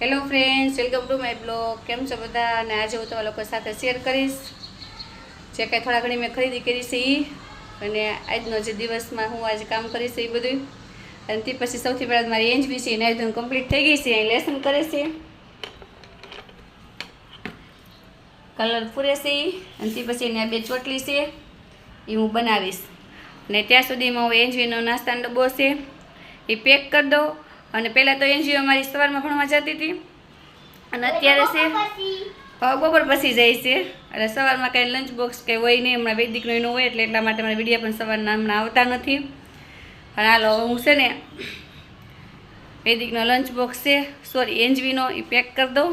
Hello friends welcome to my blog કેમ છો બધા? અને આજે હું તમારા લોકો સાથે શેર કરીશ. જે કાંઈ થોડા ઘણી મેં ખરીદી કરી છે એ અને આજનો જે દિવસમાં હું આજે કામ કરીશ એ બધું અને તે પછી સૌથી પહેલાં મારી એન્જ બી છે, એને ધોન કમ્પ્લીટ થઈ ગઈ છે, અહીં લેસન કરે છે. કલર પૂરે છે. અને તે પછી એની આ બે ચોટલી છે એ હું બનાવીશ. અને ત્યાં સુધીમાં હું એન્જવીનો નાસ્તાનો ડબ્બો છે એ પેક કરી દઉં. અને પહેલાં તો એનજીઓ મારી સવારમાં ભણવા જતી હતી. અને અત્યારે છે બપોર પછી. જાય છે. એટલે સવારમાં કાંઈ લંચ બોક્સ કંઈ હોય નહીં હમણાં વૈદિકનો એનો હોય એટલે એટલા માટે મારા વીડિયો પણ સવારના હમણાં આવતા નથી. અને હાલો હું છે ને વૈદિકનો લંચ બોક્સ છે. સોરી એનજીનો એ પેક કરી દઉં.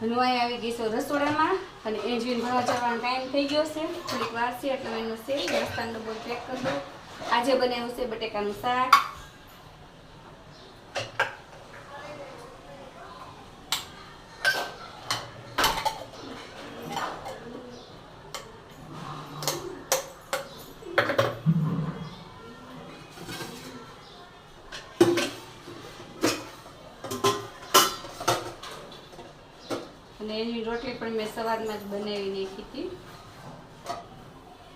હું અહીં આવી ગઈ છું રસોડામાં. અને એનજીન ભણવા જવાનો ટાઈમ થઈ ગયો છે. થોડીક વાર છે એટલે એનો છે નાસ્તાનો ડબ્બો પેક કરી દઉં. આજે બનાવ્યું છે બટેકાનું શાક. અને એની રોટલી પણ મેં સવારમાં જ બનાવી નાખી હતી.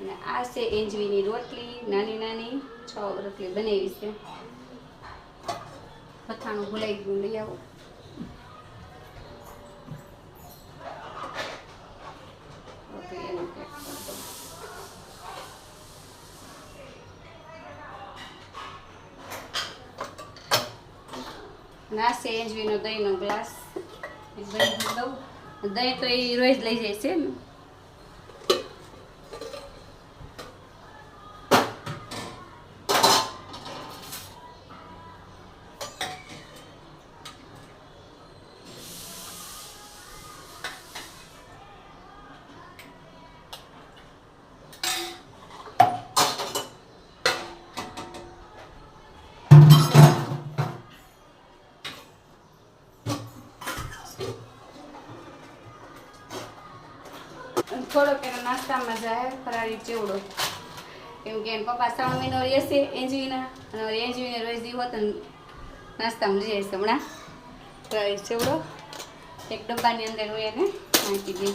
અને આ છે એંજવીની રોટલી, નાની નાની, છ રોટલી બનાવી છે. અથાણું ભૂલાઈ ગયું, લઈ આવો. આ છે એંજવીનો દહીંનો ગ્લાસ. એક દહીં દઉં. દહીં તો એ રોજ લઈ જાય છે અને થોડોક એનો નાસ્તામાં જાય ફરાળી ચેવડો. કેમ કે એના પપ્પા શ્રાવણ મહિનો રહેશે એન્જવીના અને હવે એન્જવીને રોજ દી હોત નાસ્તામાં જઈએ હમણાં. ફરાળી ચેવડો. એક ડબ્બાની અંદર હોય એને, નાખી દઈ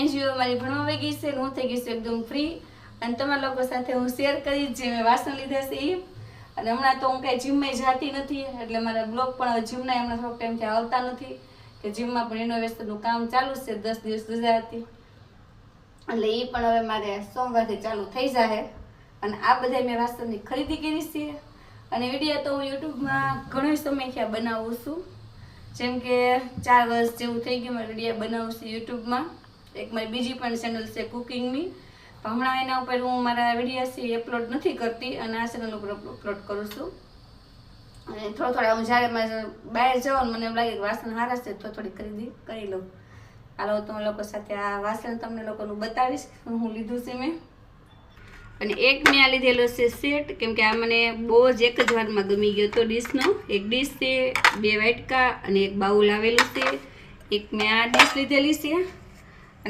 એનજીઓ મારી ભણવા વહી ગઈ છે હું થઈ ગઈ છું એકદમ ફ્રી અને તમારા લોકો સાથે હું શેર કરીશ જે મેં વાસણ લીધા છે એ અને હમણાં તો હું કાંઈ જીમમાં જતી નથી, એટલે મારા બ્લોગ પણ જીમના હમણાં થોડોક ટાઈમથી આવતા નથી. કે જીમમાં પણ ઇનોવેશનનું કામ ચાલુ છે, દસ દિવસ રજા હતી. એટલે એ પણ હવે મારે સોમવારથી ચાલુ થઈ જાય અને આ બધા મેં વાસણની ખરીદી કરી છે. અને વીડિયો તો હું યુટ્યુબમાં ઘણો સમય થયા બનાવું છું. જેમ કે ચાર વર્ષ જેવું થઈ ગયું મેં વીડિયો બનાવું છું યુટ્યુબમાં. એક મારી બીજી પણ ચેનલ છે કુકિંગની હમણાં એના ઉપર હું મારા વીડિયો છે અપલોડ નથી કરતી અને આ ચેનલ ઉપર અપલોડ કરું છું. અને થોડા થોડા હું જ્યારે મારે બહાર જાઉં ને મને એમ લાગે કે વાસણ સારા છે તો થોડી ખરીદી કરી લઉં. હાલો તમે લોકો સાથે આ વાસણ તમને લોકોનું બતાવીશ. હું લીધું છે મેં? અને એક મેં આ લીધેલો છે સેટ કેમ કે આ મને બહુ જ એક જ વારમાં ગમી ગયો હતો ડીશનો એક ડીશ છે, બે વાટકા અને એક બાઉલ આવેલું છે. એક મેં આ ડીશ લીધેલી છે.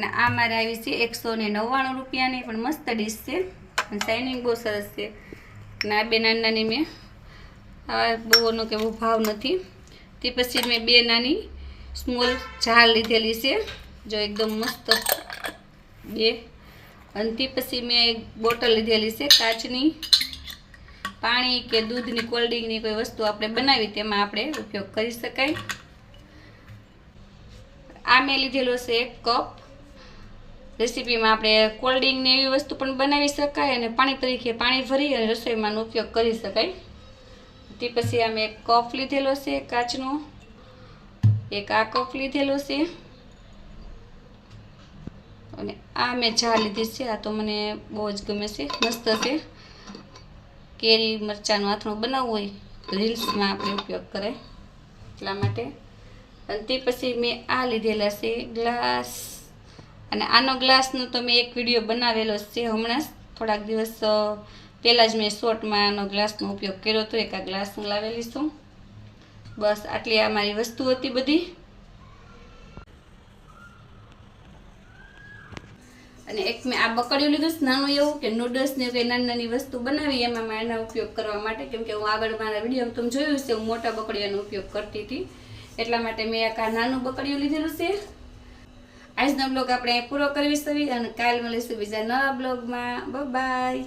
અને આ મારે આવી છે એકસો ને નવ્વાણું રૂપિયાની, પણ મસ્ત ડીશ છે. અને શાઇનિંગ બહુ સરસ છે. અને આ બે નાની નાની મેં, આ બહુનો કે બહુ ભાવ નથી. તે પછી મેં બે નાની સ્મોલ ઝાલ લીધેલી છે, જો એકદમ મસ્ત બે. અને તે પછી મેં એક બોટલ લીધેલી છે, કાચની. પાણી કે દૂધની કોલ્ડ્રિંકની કોઈ વસ્તુ આપણે બનાવી, તેમાં આપણે ઉપયોગ કરી શકાય. આ મેં લીધેલો છે એક કપ રેસીપીમાં આપણે કોલ્ડ એવી વસ્તુ પણ બનાવી શકાય અને પાણી તરીકે પાણી ભરી અને રસોઈમાંનો ઉપયોગ કરી શકાય. તે પછી આ મેં એક કપ લીધેલો છે કાચનો. એક આ કપ લીધેલો છે. અને આ મેં ચા લીધી છે. આ તો મને બહુ જ ગમે છે. મસ્ત છે. કેરી મરચાંનું આથણું બનાવવું હોય રીલ્સમાં આપણે ઉપયોગ કરાય એટલા માટે. અને તે પછી મેં આ લીધેલા છે ગ્લાસ અને આનો ગ્લાસનો તો મેં એક વીડિયો બનાવેલો છે હમણાં થોડાક દિવસ પહેલાં જ મેં શોર્ટમાં આનો ગ્લાસનો ઉપયોગ કર્યો હતો. એક આ ગ્લાસ હું લાવેલી છું. બસ આટલી આ મારી વસ્તુ હતી બધી. અને એક મેં આ બકડ્યું લીધું છે, નાનું એવું, કે નૂડલ્સ ને કંઈ નાની નાની વસ્તુ બનાવી, એમાં મારા ઉપયોગ કરવા માટે, કેમ કે હું આગળ મારા વીડિયો તમે જોયું છે, હું મોટા બકડિયાનો ઉપયોગ કરતી હતી. એટલા માટે મેં એક આ નાનું બકડિયું લીધેલું છે. આજનો બ્લોગ આપણે પૂરો કરવી અને કાલ મળીશું બીજા નવા બ્લોગમાં બાય